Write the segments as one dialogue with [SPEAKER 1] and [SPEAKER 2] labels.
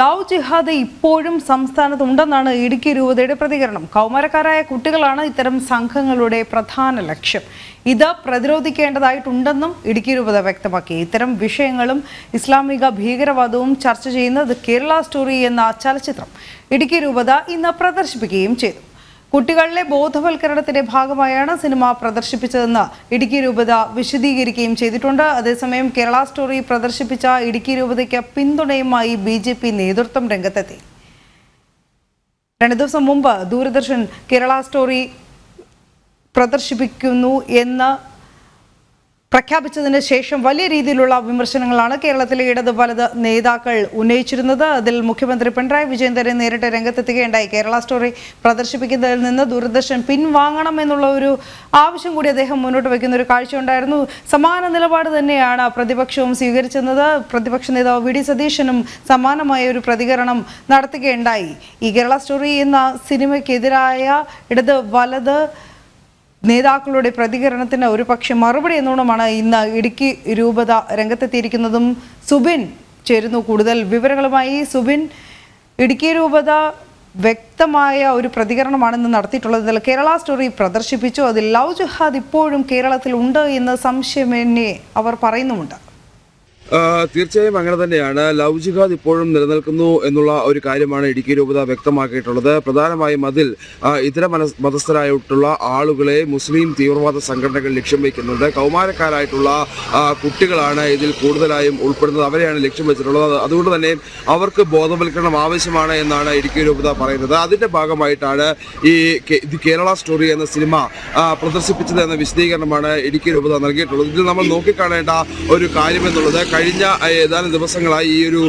[SPEAKER 1] Love ജിഹാദ് ഇപ്പോഴും സംസ്ഥാനത്ത് ഉണ്ടെന്നാണ് ഇടുക്കി രൂപതയുടെ പ്രതികരണം. കൗമാരക്കാരായ കുട്ടികളാണ് ഇത്തരം സംഘങ്ങളുടെ പ്രധാന ലക്ഷ്യം. ഇത് പ്രതിരോധിക്കേണ്ടതായിട്ടുണ്ടെന്നും ഇടുക്കി രൂപത വ്യക്തമാക്കി. ഇത്തരം വിഷയങ്ങളും ഇസ്ലാമിക ഭീകരവാദവും ചർച്ച ചെയ്യുന്നത് കേരള സ്റ്റോറി എന്ന ചലച്ചിത്രം ഇടുക്കി രൂപത ഇന്ന് പ്രദർശിപ്പിക്കുകയും ചെയ്തു. കുട്ടികളിലെ ബോധവൽക്കരണത്തിന്റെ ഭാഗമായാണ് സിനിമ പ്രദർശിപ്പിച്ചതെന്ന് ഇടുക്കി രൂപത വിശദീകരിക്കുകയും ചെയ്തിട്ടുണ്ട്. അതേസമയം കേരള സ്റ്റോറി പ്രദർശിപ്പിച്ച ഇടുക്കി രൂപതയ്ക്ക് പിന്തുണയുമായി ബി ജെ പി നേതൃത്വം രംഗത്തെത്തി. രണ്ടു ദിവസം മുമ്പ് ദൂരദർശൻ കേരള സ്റ്റോറി പ്രദർശിപ്പിക്കുന്നു എന്ന് പ്രഖ്യാപിച്ചതിന് ശേഷം വലിയ രീതിയിലുള്ള വിമർശനങ്ങളാണ് കേരളത്തിലെ ഇടത് വലത് നേതാക്കൾ ഉന്നയിച്ചിരുന്നത്. അതിൽ മുഖ്യമന്ത്രി പിണറായി വിജയൻ തന്നെ നേരിട്ട് രംഗത്തെത്തുകയുണ്ടായി. കേരള സ്റ്റോറി പ്രദർശിപ്പിക്കുന്നതിൽ നിന്ന് ദൂരദർശൻ പിൻവാങ്ങണം എന്നുള്ള ഒരു ആവശ്യം കൂടി അദ്ദേഹം മുന്നോട്ട് വയ്ക്കുന്ന ഒരു കാഴ്ചയുണ്ടായിരുന്നു. സമാന നിലപാട് തന്നെയാണ് പ്രതിപക്ഷവും സ്വീകരിച്ചിരുന്നത്. പ്രതിപക്ഷ നേതാവ് വി ഡി സതീശനും സമാനമായ ഒരു പ്രതികരണം നടത്തുകയുണ്ടായി. ഈ കേരള സ്റ്റോറി എന്ന സിനിമയ്ക്കെതിരായ ഇടത് വലത് നേതാക്കളുടെ പ്രതികരണത്തിന് ഒരു പക്ഷെ മറുപടി എന്നോണമാണ് ഇന്ന് ഇടുക്കി രൂപത രംഗത്തെത്തിയിരിക്കുന്നതും. സുബിൻ ചേരുന്നു കൂടുതൽ വിവരങ്ങളുമായി. സുബിൻ ഇടുക്കി രൂപത വ്യക്തമായ ഒരു പ്രതികരണമാണ് ഇന്ന് നടത്തിയിട്ടുള്ളത്. കേരള സ്റ്റോറി പ്രദർശിപ്പിച്ചു. അതിൽ ലവ് ജുഹാദ് ഇപ്പോഴും കേരളത്തിൽ ഉണ്ട് എന്ന് സംശയമന്യേ അവർ പറയുന്നുമുണ്ട്.
[SPEAKER 2] തീർച്ചയായും അങ്ങനെ തന്നെയാണ്. ലവ് ജിഹാദ് ഇപ്പോഴും നിലനിൽക്കുന്നു എന്നുള്ള ഒരു കാര്യമാണ് ഇടുക്കി രൂപത വ്യക്തമാക്കിയിട്ടുള്ളത്. പ്രധാനമായും അതിൽ ഇതര മന മതസ്ഥരായിട്ടുള്ള ആളുകളെ മുസ്ലിം തീവ്രവാദ സംഘടനകൾ ലക്ഷ്യം വയ്ക്കുന്നുണ്ട്. കൗമാരക്കാരായിട്ടുള്ള കുട്ടികളാണ് ഇതിൽ കൂടുതലായും ഉൾപ്പെടുന്നത്. അവരെയാണ് ലക്ഷ്യം വെച്ചിട്ടുള്ളത്. അതുകൊണ്ട് തന്നെ അവർക്ക് ബോധവൽക്കരണം ആവശ്യമാണ് എന്നാണ് ഇടുക്കി രൂപത പറയുന്നത്. അതിന്റെ ഭാഗമായിട്ടാണ് ഈ കേരള സ്റ്റോറി എന്ന സിനിമ പ്രദർശിപ്പിച്ചത് എന്ന വിശദീകരണമാണ് ഇടുക്കി രൂപത നൽകിയിട്ടുള്ളത്. ഇതിൽ നമ്മൾ നോക്കിക്കാണേണ്ട ഒരു കാര്യം എന്നുള്ളത് കഴിഞ്ഞ ഏതാനും ദിവസങ്ങളായി ഈ ഒരു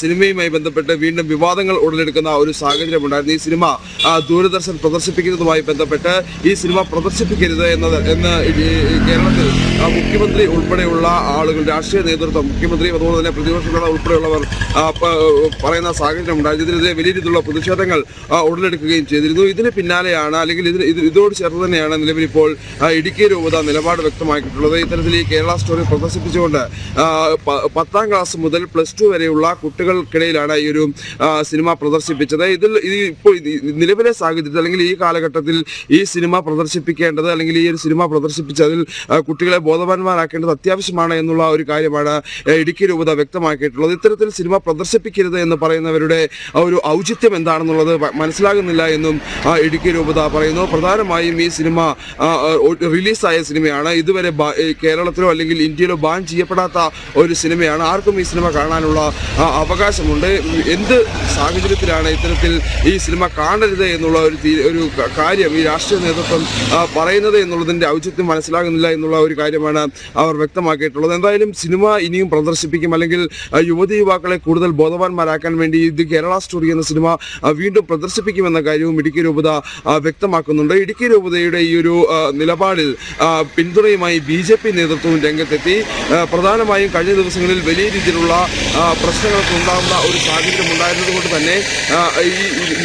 [SPEAKER 2] സിനിമയുമായി ബന്ധപ്പെട്ട് വീണ്ടും വിവാദങ്ങൾ ഉടലെടുക്കുന്ന ഒരു സാഹചര്യം ഉണ്ടായിരുന്നു. ഈ സിനിമ ദൂരദർശൻ പ്രദർശിപ്പിക്കുന്നതുമായി ബന്ധപ്പെട്ട് ഈ സിനിമ പ്രദർശിപ്പിക്കരുത് എന്നത് എന്ന് കേരളത്തിൽ മുഖ്യമന്ത്രി ഉൾപ്പെടെയുള്ള ആളുകൾ രാഷ്ട്രീയ നേതൃത്വം മുഖ്യമന്ത്രി അതുപോലെ തന്നെ പ്രതിപക്ഷ നേതാവ് ഉൾപ്പെടെയുള്ളവർ പറയുന്ന സാഹചര്യം ഉണ്ടായിരുന്നു ഇതിനെതിരെ വലിയ രീതിയിലുള്ള പ്രതിഷേധങ്ങൾ ഉടലെടുക്കുകയും ചെയ്തിരുന്നു. ഇതിന് പിന്നാലെയാണ് അല്ലെങ്കിൽ ഇതിന് ഇത് ഇതോട് ചേർന്ന് തന്നെയാണ് നിലവിൽ ഇപ്പോൾ ഇടുക്കി രൂപത നിലപാട് വ്യക്തമാക്കിയിട്ടുള്ളത്. ഇത്തരത്തിൽ ഈ കേരള സ്റ്റോറി പ്രദർശിപ്പിച്ചുകൊണ്ട് പത്താം ക്ലാസ് മുതൽ പ്ലസ് ടു വരെയുള്ള കുട്ടികൾക്കിടയിലാണ് ഈ ഒരു സിനിമ പ്രദർശിപ്പിച്ചത്. ഇതിൽ ഇത് ഇപ്പോൾ നിലവിലെ സാഹചര്യത്തിൽ അല്ലെങ്കിൽ ഈ കാലഘട്ടത്തിൽ ഈ സിനിമ പ്രദർശിപ്പിക്കേണ്ടത് അല്ലെങ്കിൽ ഈ ഒരു സിനിമ പ്രദർശിപ്പിച്ചതിൽ കുട്ടികളെ ബോധവാന്മാരാക്കേണ്ടത് അത്യാവശ്യമാണ് എന്നുള്ള ഒരു കാര്യമാണ് ഇടുക്കി രൂപത വ്യക്തമാക്കിയിട്ടുള്ളത്. ഇത്തരത്തിൽ സിനിമ പ്രദർശിപ്പിക്കരുത് എന്ന് പറയുന്നവരുടെ ഒരു ഔചിത്യം എന്താണെന്നുള്ളത് മനസ്സിലാകുന്നില്ല എന്നും ഇടുക്കി രൂപത പറയുന്നു. പ്രധാനമായും ഈ സിനിമ റിലീസായ സിനിമയാണ്. ഇതുവരെ കേരളത്തിലോ അല്ലെങ്കിൽ ഇന്ത്യയിലോ ബാൻ ചെയ്യപ്പെടാത്ത ഒരു സിനിമയാണ്. ആർക്കും ഈ സിനിമ കാണാനുള്ള അവകാശമുണ്ട്. എന്ത് സാഹചര്യത്തിലാണ് ഇത്തരത്തിൽ ഈ സിനിമ കാണരുത് എന്നുള്ള ഒരു ഒരു കാര്യം ഈ രാഷ്ട്രീയ നേതൃത്വം പറയുന്നത് എന്നുള്ളതിന്റെ ഔചിത്യം മനസ്സിലാകുന്നില്ല എന്നുള്ള ഒരു കാര്യമാണ് അവർ വ്യക്തമാക്കിയിട്ടുള്ളത്. എന്തായാലും സിനിമ ഇനിയും പ്രദർശിപ്പിക്കും. അല്ലെങ്കിൽ യുവതി യുവാക്കളെ കൂടുതൽ ബോധവാന്മാരാക്കാൻ വേണ്ടി ഇത് കേരള സ്റ്റോറി എന്ന സിനിമ വീണ്ടും പ്രദർശിപ്പിക്കുമെന്ന കാര്യവും ഇടുക്കി രൂപത വ്യക്തമാക്കുന്നുണ്ട്. ഇടുക്കി രൂപതയുടെ ഈ ഒരു നിലപാടിൽ പിന്തുണയുമായി ബി നേതൃത്വവും രംഗത്തെത്തി. പ്രധാനമായും കഴിഞ്ഞ ദിവസങ്ങളിൽ വലിയ രീതിയിലുള്ള പ്രശ്നങ്ങൾക്ക് ഉണ്ടാകുന്ന ഒരു സാഹചര്യം ഉണ്ടായിരുന്നതുകൊണ്ട് തന്നെ ഈ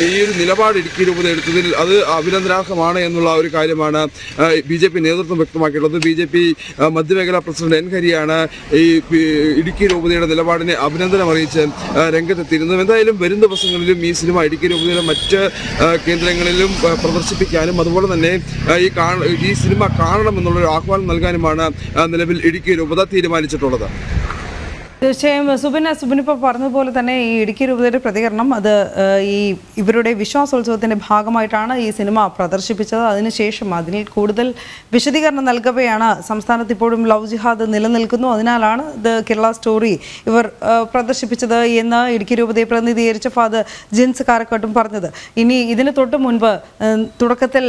[SPEAKER 2] ഈ ഒരു നിലപാട് ഇടുക്കി രൂപത എടുത്തതിൽ അത് അഭിനന്ദനാർഹമാണ് എന്നുള്ള ഒരു കാര്യമാണ് ബി ജെ പി നേതൃത്വം വ്യക്തമാക്കിയിട്ടുള്ളത്. ബി ജെ പി മധ്യമേഖലാ പ്രസിഡന്റ് എൻ ഹരിയാണ് ഈ ഇടുക്കി രൂപതയുടെ നിലപാടിനെ അഭിനന്ദനം അറിയിച്ച് രംഗത്തെത്തിയിരുന്നത്. എന്തായാലും വരും ദിവസങ്ങളിലും ഈ സിനിമ ഇടുക്കി രൂപതയുടെ മറ്റ് കേന്ദ്രങ്ങളിലും പ്രദർശിപ്പിക്കാനും അതുപോലെ തന്നെ ഈ ഈ സിനിമ കാണണം എന്നുള്ളൊരു ആഹ്വാനം നൽകാനുമാണ് നിലവിൽ ഇടുക്കി രൂപത തീരുമാനിച്ചിട്ടുള്ളത്.
[SPEAKER 1] തീർച്ചയായും സുബിൻ ഇപ്പോൾ പറഞ്ഞതുപോലെ തന്നെ ഈ ഇടുക്കി രൂപതയുടെ പ്രതികരണം അത് ഈ ഇവരുടെ വിശ്വാസോത്സവത്തിന്റെ ഭാഗമായിട്ടാണ് ഈ സിനിമ പ്രദർശിപ്പിച്ചത്. അതിനുശേഷം അതിൽ കൂടുതൽ വിശദീകരണം നൽകവെയാണ് സംസ്ഥാനത്ത് ഇപ്പോഴും ലവ് ജിഹാദ് നിലനിൽക്കുന്നു. അതിനാലാണ് ഇത് കേരള സ്റ്റോറി ഇവർ പ്രദർശിപ്പിച്ചത് എന്ന് ഇടുക്കി രൂപതയെ പ്രതിനിധീകരിച്ച ഫാദർ ജിൻസ് കാരക്കട്ടും പറഞ്ഞത്. ഇനി ഇതിന് തൊട്ട് മുൻപ് തുടക്കത്തിൽ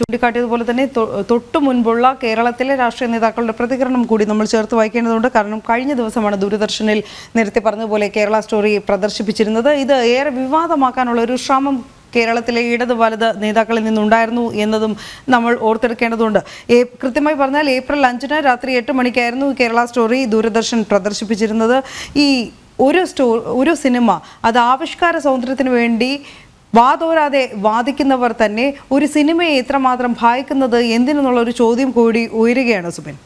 [SPEAKER 1] ചൂണ്ടിക്കാട്ടിയതുപോലെ തന്നെ തൊട്ടു മുൻപുള്ള കേരളത്തിലെ രാഷ്ട്രീയ നേതാക്കളുടെ പ്രതികരണം കൂടി നമ്മൾ ചേർത്ത് വായിക്കേണ്ടതുണ്ട്. കാരണം കഴിഞ്ഞ ദിവസമാണ് ദൂരദർശനിൽ നേരത്തെ പറഞ്ഞതുപോലെ കേരള സ്റ്റോറി പ്രദർശിപ്പിച്ചിരുന്നത്. ഇത് ഏറെ വിവാദമാക്കാനുള്ള ഒരു ശ്രമം കേരളത്തിലെ ഇടത് വലത് നേതാക്കളിൽ നിന്നുണ്ടായിരുന്നു എന്നതും നമ്മൾ ഓർത്തെടുക്കേണ്ടതുണ്ട്. കൃത്യമായി പറഞ്ഞാൽ ഏപ്രിൽ അഞ്ചിന് രാത്രി എട്ട് മണിക്കായിരുന്നു കേരള സ്റ്റോറി ദൂരദർശൻ പ്രദർശിപ്പിച്ചിരുന്നത്. ഈ ഒരു സ്റ്റോ ഒരു സിനിമ അത് ആവിഷ്കാര സ്വാതന്ത്ര്യത്തിന് വേണ്ടി വാതോരാതെ വാദിക്കുന്നവർ തന്നെ ഒരു സിനിമയെ എത്രമാത്രം ഭായിക്കുന്നത് എന്തിനെന്നുള്ള ഒരു ചോദ്യം കൂടി ഉയരുകയാണ് സുബിൻ.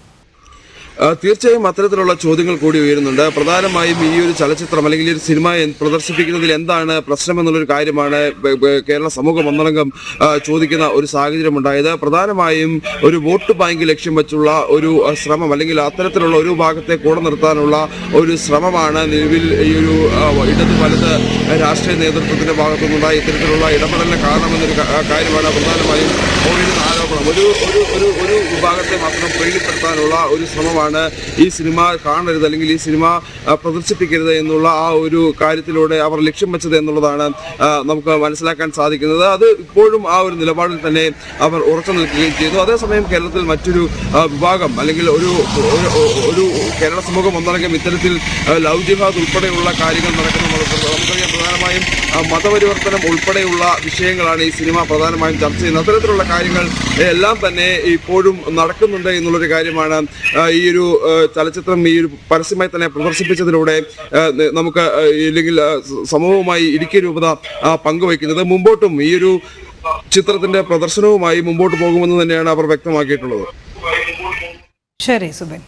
[SPEAKER 2] തീർച്ചയായും അത്തരത്തിലുള്ള ചോദ്യങ്ങൾ കൂടി ഉയരുന്നുണ്ട്. പ്രധാനമായും ഈ ഒരു ചലച്ചിത്രം അല്ലെങ്കിൽ ഒരു സിനിമ പ്രദർശിപ്പിക്കുന്നതിൽ എന്താണ് പ്രശ്നം എന്നുള്ളൊരു കാര്യമാണ് കേരള സമൂഹ ഒന്നടങ്കം ചോദിക്കുന്ന ഒരു സാഹചര്യം ഉണ്ടായത് പ്രധാനമായും ഒരു വോട്ട് ബാങ്ക് ലക്ഷ്യം വെച്ചുള്ള ഒരു ശ്രമം അല്ലെങ്കിൽ അത്തരത്തിലുള്ള ഒരു ഭാഗത്തെ കൂടെ നിർത്താനുള്ള ഒരു ശ്രമമാണ് നിലവിൽ ഈ ഒരു ഇടത് വലത് രാഷ്ട്രീയ നേതൃത്വത്തിന്റെ ഭാഗത്തുനിന്നുണ്ടായ ഇത്തരത്തിലുള്ള ഇടപെടലിന് കാരണമെന്നൊരു കാര്യമാണ് പ്രധാനമായും ആരോപണം. ഒരു ഒരു ഒരു വിഭാഗത്തെ മാത്രം പ്രീതിപ്പെടുത്താനുള്ള ഒരു ശ്രമമാണ് ഈ സിനിമ കാണരുത് അല്ലെങ്കിൽ ഈ സിനിമ പ്രദർശിപ്പിക്കരുത് എന്നുള്ള ആ ഒരു കാര്യത്തിലൂടെ അവർ ലക്ഷ്യം വെച്ചത് എന്നുള്ളതാണ് നമുക്ക് മനസ്സിലാക്കാൻ സാധിക്കുന്നത്. അത് ഇപ്പോഴും ആ ഒരു നിലപാടിൽ തന്നെ അവർ ഉറച്ചു നിൽക്കുകയും ചെയ്യുന്നു. അതേസമയം കേരളത്തിൽ മറ്റൊരു വിഭാഗം അല്ലെങ്കിൽ ഒരു ഒരു- കേരള സമൂഹം ഒന്നടങ്കം ഇത്തരത്തിൽ ലവ് ജിഹാദ് ഉൾപ്പെടെയുള്ള കാര്യങ്ങൾ നടക്കുന്ന നമുക്ക് നമുക്കറിയാം. പ്രധാനമായും മതപരിവർത്തനം ഉൾപ്പെടെയുള്ള വിഷയങ്ങളാണ് ഈ സിനിമ പ്രധാനമായും ചർച്ച ചെയ്യുന്നത്. അത്തരത്തിലുള്ള കാര്യങ്ങൾ എല്ലാം തന്നെ ഇപ്പോഴും നടക്കുന്നുണ്ട് എന്നുള്ളൊരു കാര്യമാണ് ഈ ഒരു ആ, ചലച്ചിത്രം ഈ ഒരു പരസ്യമായി തന്നെ പ്രദർശിപ്പിച്ചതിലൂടെ നമുക്ക് ഇല്ലെങ്കിൽ സമൂഹവുമായി ഇടുക്കി രൂപത പങ്കുവയ്ക്കുന്നത് മുമ്പോട്ടും ഈ ഒരു ചിത്രത്തിന്റെ പ്രദർശനവുമായി മുമ്പോട്ട് പോകുമെന്ന് തന്നെയാണ് അവർ വ്യക്തമാക്കിയിട്ടുള്ളത്.
[SPEAKER 1] ശരി സുബിൻ